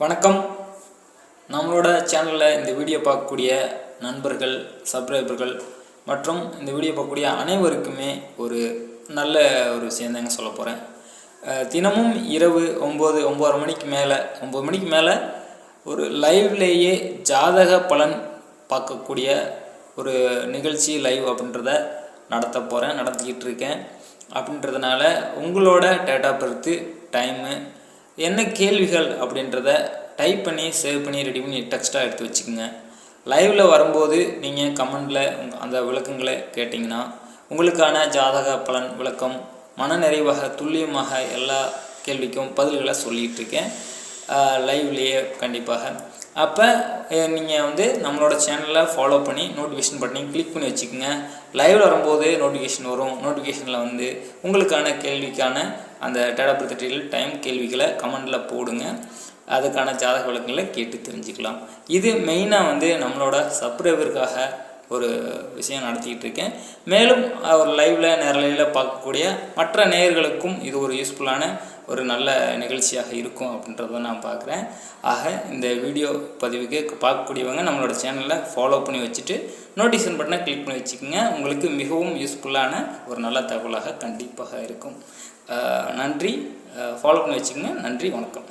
வணக்கம். நம்மளோட சேனலில் இந்த வீடியோ பார்க்கக்கூடிய நண்பர்கள் சப்ஸ்கிரைபர்கள் மற்றும் இந்த வீடியோ பார்க்கக்கூடிய அனைவருக்குமே ஒரு நல்ல ஒரு விஷயந்தாங்க சொல்ல போகிறேன் தினமும் இரவு ஒம்பது ஒம்பது மணிக்கு மேலே ஒம்பது மணிக்கு மேலே ஒரு லைவ்லேயே ஜாதக பலன் பார்க்கக்கூடிய ஒரு நிகழ்ச்சி லைவ் அப்படின்றத நடத்த போகிறேன் நடத்திக்கிட்டு இருக்கேன். அப்படின்றதுனால உங்களோட டேட்டா பர்த்து டைமு என்ன கேள்விகள் அப்படின்றத டைப் பண்ணி சேவ் பண்ணி ரெடி பண்ணி டெக்ஸ்ட்டாக எடுத்து வச்சுக்கோங்க. லைவில் வரும்போது நீங்கள் கமெண்டில் அந்த விளக்கங்களை கேட்டிங்கன்னா உங்களுக்கான ஜாதக பலன் விளக்கம் மனநிறைவாக துல்லியமாக எல்லா கேள்விக்கும் பதில்களை சொல்லிகிட்ருக்கேன் லைவ்லேயே கண்டிப்பாக. அப்போ நீங்கள் வந்து நம்மளோட சேனலில் ஃபாலோ பண்ணி நோட்டிஃபிகேஷன் பட்டனை கிளிக் பண்ணி வச்சுக்கோங்க. லைவில் வரும்போது நோட்டிஃபிகேஷன் வரும். நோட்டிஃபிகேஷனில் வந்து உங்களுக்கான கேள்விக்கான அந்த டேடா பர்த் டைம் கேள்விகளை கமெண்டில் போடுங்க. அதுக்கான ஜாதக விளக்கங்களை கேட்டு தெரிஞ்சுக்கலாம். இது மெயினாக வந்து நம்மளோட சப்ஸ்கிரைபருக்காக ஒரு விஷயம் நடத்திக்கிட்டு இருக்கேன் மேலும் ஒரு லைவில் நேரலையில் பார்க்கக்கூடிய மற்ற நேயர்களுக்கும் இது ஒரு யூஸ்ஃபுல்லான ஒரு நல்ல நிகழ்ச்சியாக இருக்கும் அப்படின்றத நான் பார்க்குறேன். ஆக இந்த வீடியோ பதிவுக்கு பார்க்கக்கூடியவங்க நம்மளோட சேனலில் ஃபாலோ பண்ணி வச்சுட்டு நோட்டிஃபிகேஷன் பட்டனை கிளிக் பண்ணி வச்சுக்கோங்க. உங்களுக்கு மிகவும் யூஸ்ஃபுல்லான ஒரு நல்ல தகவலாக கண்டிப்பாக இருக்கும். நன்றி. ஃபாலோ பண்ணி வச்சுக்கோங்க. நன்றி. வணக்கம்.